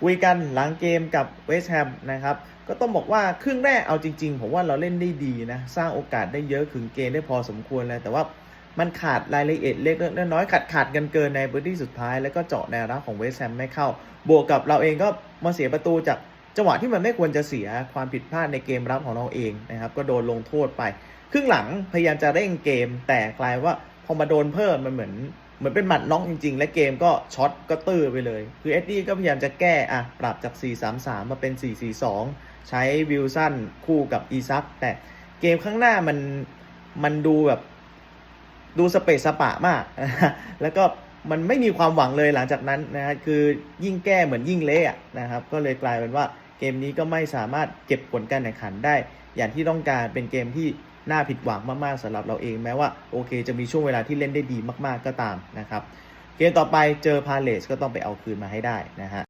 คุยกันหลังเกมกับเวสต์แฮมนะครับ ก็ต้องบอกว่าครึ่งแรกเอาจริง ๆ ผมว่าเราเล่นได้ดีนะ สร้างโอกาสได้เยอะขึงเกมได้พอสมควรเลยแต่ว่ามันขาดรายละเอียดเล็กน้อยขาดขาดกันเกินในพื้นที่สุดท้าย แล้วก็เจาะแนวรับของเวสต์แฮมไม่เข้า บวกกับเราเองก็มาเสียประตูจากจังหวะที่มันไม่ควรจะเสียความผิดพลาดในเกมรับของเราเองนะครับ ก็โดนลงโทษไป ครึ่งหลังพยายามจะเร่งเกมแต่กลายว่าพอมาโดนเพิ่มมันเหมือน เหมือนเป็นหมัดน็อกจริง ๆ และเกมก็ช็อตก็ตื้อไปเลย คือเอ็ดดี้ก็พยายามจะแก้อะปรับจาก 4-3-3 มาเป็น 4-4-2 ใช้วิลสันคู่กับอีซักแต่เกมข้างหน้ามันมันดูแบบดูสเปซสปะมาก แล้วก็มันไม่มีความหวังเลยหลังจากนั้นนะฮะคือยิ่งแก้เหมือนยิ่งเละนะครับ ก็เลยกลายเป็นว่าเกมนี้ก็ไม่สามารถเก็บผลการแข่งขันได้ อย่างที่ต้องการเป็นเกมที่ น่าผิดหวังมากๆสำหรับเราเองแม้ว่าโอเค จะมีช่วงเวลาที่เล่นได้ดีมากๆก็ตามนะครับ เกมต่อไปเจอพาเลสก็ต้องไปเอาคืนมาให้ได้นะฮะ